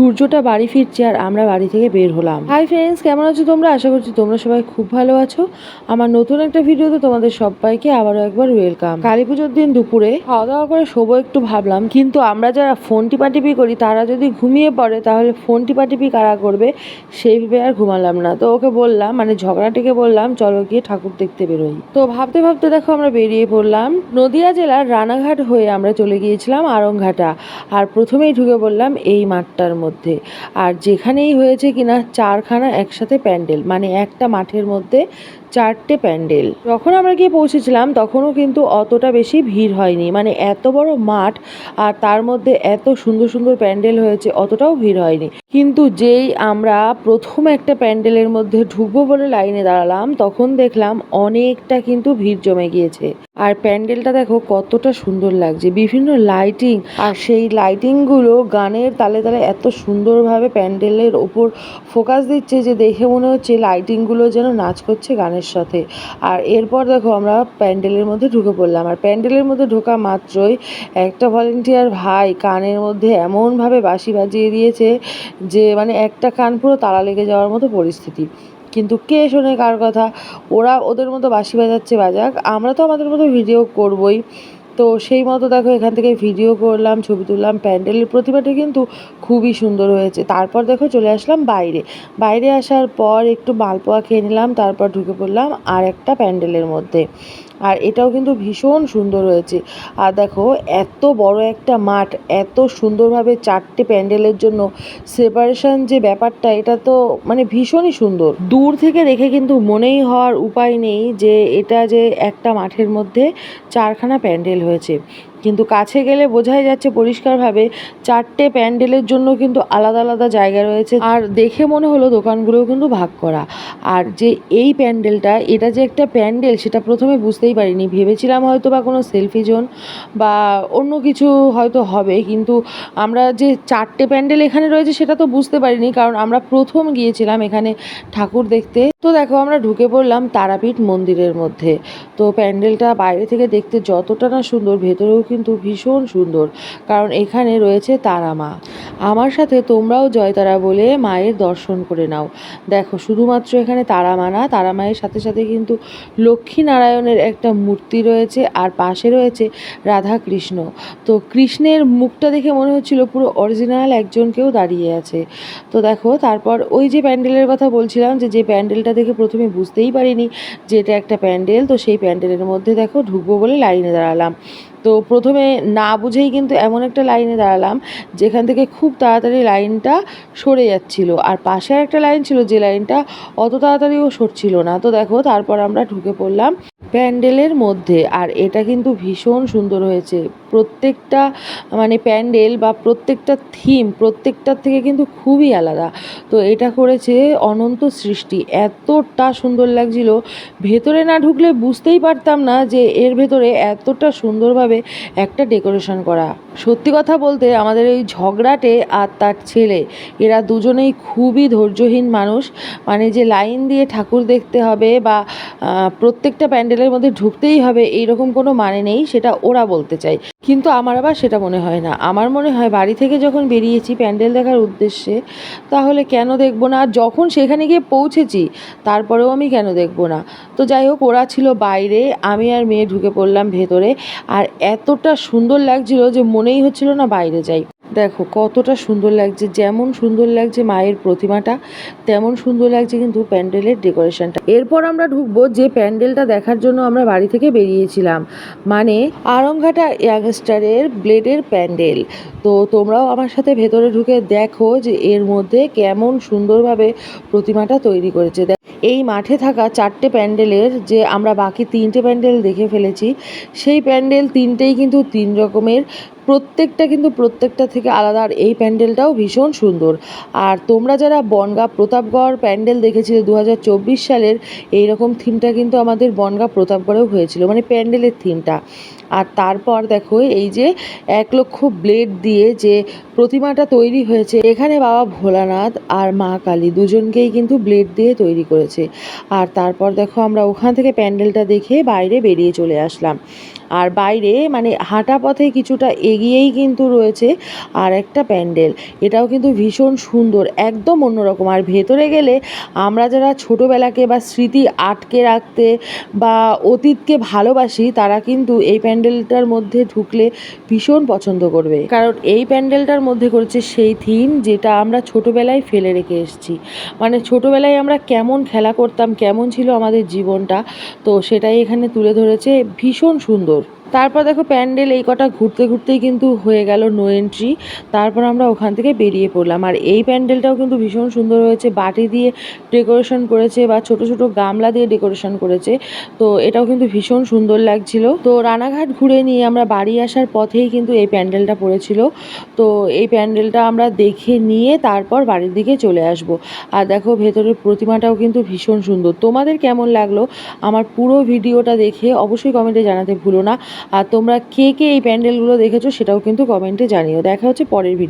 সূর্যটা বাড়ি ফিরছে আর আমরা বাড়ি থেকে বের হলাম। হাই ফ্রেন্ডস কেমন আছো তোমরা? আশা করছি তোমরা সবাই খুব ভালো আছো। আমার নতুন একটা ভিডিওতে তোমাদের সবাইকে আবারও একবার ওয়েলকাম কালী পুজোর দিন দুপুরে খাওয়া দাওয়া করে শোবো একটু ভাবলাম, কিন্তু আমরা যারা ফোন টিপাটিপি করি, তারা যদি ঘুমিয়ে পড়ে, তাহলে ফোন টিপাটিপি কারা করবে সেই ভেবে আর ঘুমালাম না। তো ওকে বললাম মানে ঝগড়াটিকে বললাম, চলো গিয়ে ঠাকুর দেখতে বেরোই। তো ভাবতে ভাবতে দেখো আমরা বেরিয়ে পড়লাম। নদিয়া জেলার রানাঘাট হয়ে আমরা চলে গিয়েছিলাম আরংঘাটা আর প্রথমেই ঢুকে বললাম এই মাঠটার মধ্যে। আর যেখানেই হয়েছে কিনা চারখানা একসাথে প্যান্ডেল মানে একটা মাঠের মধ্যে চারটে প্যান্ডেল। যখন আমরা গিয়ে পৌঁছেছিলাম, তখনও কিন্তু অতটা বেশি ভিড় হয়নি। মানে এত বড় মাঠ আর তার মধ্যে এত সুন্দর সুন্দর প্যান্ডেল হয়েছে, অতটাও ভিড় হয়নি। কিন্তু যেই আমরা প্রথম একটা প্যান্ডেলের মধ্যে ঢুকবো বলে লাইনে দাঁড়ালাম, তখন দেখলাম অনেকটা কিন্তু ভিড় জমে গিয়েছে। আর প্যান্ডেলটা দেখো কতটা সুন্দর লাগছে, বিভিন্ন লাইটিং। আর সেই লাইটিংগুলো গানের তালে তালে এত সুন্দরভাবে প্যান্ডেলের ওপর ফোকাস দিচ্ছে যে দেখে মনে হচ্ছে লাইটিংগুলো যেন নাচ করছে গানের সাথে। আর এরপর দেখো আমরা প্যান্ডেলের মধ্যে ঢুকে পড়লাম। আর প্যান্ডেলের মধ্যে ঢোকা মাত্রই একটা ভলেন্টিয়ার ভাই কানের মধ্যে এমনভাবে বাঁশি বাজিয়ে দিয়েছে যে মানে একটা কান পুরো তালা লেগে যাওয়ার মতো পরিস্থিতি। কিন্তু কে শোনে কার কথা? ওরা ওদের মতো বাঁশি বাজাচ্ছে, বাজাক। আমরা তো আমাদের মতো ভিডিও করবই। তো সেই মতো দেখো, এখান থেকে ভিডিও করলাম, ছবি তুললাম, প্যান্ডেলের প্রতিমাটি কিন্তু খুবই সুন্দর হয়েছে। তারপর দেখো, চলে আসলাম বাইরে। বাইরে আসার পর একটু মালপোয়া খেয়ে নিলাম, তারপর ঢুকে পড়লাম আর একটা প্যান্ডেলের মধ্যে। আর এটাও কিন্তু ভীষণ সুন্দর হয়েছে। আর দেখো, এত বড় একটা মাঠ, এত সুন্দরভাবে চারটে প্যান্ডেলের জন্য সেপারেশন যে ব্যাপারটা, এটা তো মানে ভীষণই সুন্দর। দূর থেকে দেখে কিন্তু মনেই হওয়ার উপায় নেই যে এটা যে একটা মাঠের মধ্যে চারখানা প্যান্ডেল হয়েছে। কিন্তু কাছে গেলে বোঝাই যাচ্ছে পরিষ্কারভাবে চারটে প্যান্ডেলের জন্য কিন্তু আলাদা আলাদা জায়গা রয়েছে। আর দেখে মনে হলো দোকানগুলোও কিন্তু ভাগ করা। আর যে এই প্যান্ডেলটা, এটা যে একটা প্যান্ডেল, সেটা প্রথমে বুঝতেই পারিনি। ভেবেছিলাম হয়তো বা কোনো সেলফি জোন বা অন্য কিছু হয়তো হবে, কিন্তু আমরা যে চারটে প্যান্ডেল এখানে রয়েছে, সেটা তো বুঝতে পারিনি, কারণ আমরা প্রথম গিয়েছিলাম এখানে ঠাকুর দেখতে। তো দেখো, আমরা ঢুকে পড়লাম তারাপীঠ মন্দিরের মধ্যে। তো প্যান্ডেলটা বাইরে থেকে দেখতে যতটা না সুন্দর, ভেতরেও কিন্তু ভীষণ সুন্দর, কারণ এখানে রয়েছে তারা মা। আমার সাথে তোমরাও জয়তারা বলে মায়ের দর্শন করে নাও। দেখো, শুধুমাত্র এখানে তারা মা না তারা মায়ের সাথে সাথে কিন্তু লক্ষ্মী নারায়ণের একটা মূর্তি রয়েছে আর পাশে রয়েছে রাধা কৃষ্ণ তো কৃষ্ণের মুখটা দেখে মনে হচ্ছিল পুরো অরিজিনাল একজন কেউ দাঁড়িয়ে আছে। তো দেখো, তারপর ওই যে প্যান্ডেলের কথা বলছিলাম যে যে প্যান্ডেলটা দেখে প্রথমে বুঝতেই পারিনি যে এটা একটা প্যান্ডেল। তো সেই প্যান্ডেলের মধ্যে দেখো ঢুকবো বলে লাইনে দাঁড়ালাম। তো প্রথমে না বুঝেই কিন্তু এমন একটা লাইনে দাঁড়ালাম, যেখান থেকে খুব তাড়াতাড়ি লাইনটা সরে যাচ্ছিল। আর পাশে একটা লাইন ছিল, যে লাইনটা অত তাড়াতাড়িও সরছিল না। তো দেখো, তারপর আমরা ঢুকে পড়লাম প্যান্ডেলের মধ্যে, আর এটা কিন্তু ভীষণ সুন্দর হয়েছে। প্রত্যেকটা মানে প্যান্ডেল বা প্রত্যেকটা থিম প্রত্যেকটার থেকে কিন্তু খুবই আলাদা। তো এটা করেছে অনন্ত সৃষ্টি। এতটা সুন্দর লাগছিল। ভেতরে না ঢুকলে বুঝতেই পারতাম না যে এর ভেতরে এতটা সুন্দরভাবে একটা ডেকোরেশন করা। সত্যি কথা বলতে আমাদের এই ঝগড়াটে আর তার ছেলে, এরা দুজনেই খুবই ধৈর্যহীন মানুষ। মানে যে লাইন দিয়ে ঠাকুর দেখতে হবে বা প্রত্যেকটা প্যান্ডেলের মধ্যে ঢুকতেই হবে, এইরকম কোনো মানে নেই, সেটা ওরা বলতে চায়। কিন্তু আমার আবার সেটা মনে হয় না। আমার মনে হয় বাড়ি থেকে যখন বেরিয়েছি প্যান্ডেল দেখার উদ্দেশ্যে, তাহলে কেন দেখব না? আর যখন সেখানে গিয়ে পৌঁছেছি, তারপরেও আমি কেন দেখব না? তো যাই হোক, ওরা ছিল বাইরে, আমি আর মেয়ে ঢুকে পড়লাম ভেতরে। আর এতটা সুন্দর লাগছিল যে মনেই হচ্ছিল না বাইরে যাই। দেখো, কতটা সুন্দর লাগছে, যেমন সুন্দর লাগছে মায়ের প্রতিমাটা, তেমন সুন্দর লাগছে কিন্তু প্যান্ডেলের ডেকোরেশনটা। এরপর আমরা ঢুকবো যে প্যান্ডেলটা দেখার জন্য আমরা বাড়ি থেকে বেরিয়েছিলাম। মানে আরংঘাটা ইয়াংস্টারের ব্লেডের প্যান্ডেল। তো তোমরাও আমার সাথে ভেতরে ঢুকে দেখো যে এর মধ্যে কেমন সুন্দরভাবে প্রতিমাটা তৈরি করেছে। এই মাঠে থাকা চারটে প্যান্ডেলের যে আমরা বাকি তিনটে প্যান্ডেল দেখে ফেলেছি, সেই প্যান্ডেল তিনটেই কিন্তু তিন রকমের প্রত্যেকটা কিন্তু প্রত্যেকটা থেকে আলাদা, আর এই প্যান্ডেলটাও ভীষণ সুন্দর। আর তোমরা যারা বনগা প্রতাপগড় প্যান্ডেল দেখেছিলে দু হাজার চব্বিশ সালের এই রকম থিমটা কিন্তু আমাদের বনগা প্রতাপগড়েও হয়েছিল মানে প্যান্ডেলের থিমটা আর তারপর দেখো এই যে এক লক্ষ ব্লেড দিয়ে যে প্রতিমাটা তৈরি হয়েছে, এখানে বাবা ভোলানাথ আর মা কালী দুজনকেই কিন্তু ব্লেড দিয়ে তৈরি করেছে। আর তারপর দেখো আমরা ওখান থেকে প্যান্ডেলটা দেখে বাইরে বেরিয়ে চলে আসলাম। আর বাইরে মানে হাঁটা পথে কিছুটা এগিয়েই কিন্তু রয়েছে আর একটা প্যান্ডেল। এটাও কিন্তু ভীষণ সুন্দর, একদম অন্যরকম। আর ভেতরে গেলে আমরা যারা ছোটোবেলাকে বা স্মৃতি আটকে রাখতে বা অতীতকে ভালোবাসি, তারা কিন্তু এই প্যান্ডেলটার মধ্যে ঢুকলে ভীষণ পছন্দ করবে। কারণ এই প্যান্ডেলটার মধ্যে করেছে সেই থিম যেটা আমরা ছোটোবেলায় ফেলে রেখে এসেছি। মানে ছোটোবেলায় আমরা কেমন খেলা করতাম, কেমন ছিল আমাদের জীবনটা, তো সেটাই এখানে তুলে ধরেছে। ভীষণ সুন্দর। তারপর দেখো প্যান্ডেল, এই কটা ঘুরতে ঘুরতেই কিন্তু হয়ে গেল নো এন্ট্রি তারপর আমরা ওখান থেকে বেরিয়ে পড়লাম। আর এই প্যান্ডেলটাও কিন্তু ভীষণ সুন্দর হয়েছে। বাটি দিয়ে ডেকোরেশন করেছে বা ছোট ছোট গামলা দিয়ে ডেকোরেশন করেছে। তো এটাও কিন্তু ভীষণ সুন্দর লাগছিল। তো রানাঘাট ঘুরে নিয়ে আমরা বাড়ি আসার পথেই কিন্তু এই প্যান্ডেলটা পড়েছিল। তো এই প্যান্ডেলটা আমরা দেখে নিয়ে তারপর বাড়ির দিকে চলে আসব। আর দেখো ভেতরের প্রতিমাটাও কিন্তু ভীষণ সুন্দর। তোমাদের কেমন লাগল? আমার পুরো ভিডিওটা দেখে অবশ্যই কমেন্টে জানাতে ভুলো না। আর তোমরা কে কে এই প্যান্ডেলগুলো দেখেছ সেটাও কিন্তু কমেন্টে জানিও। দেখা হচ্ছে পরের ভিডিও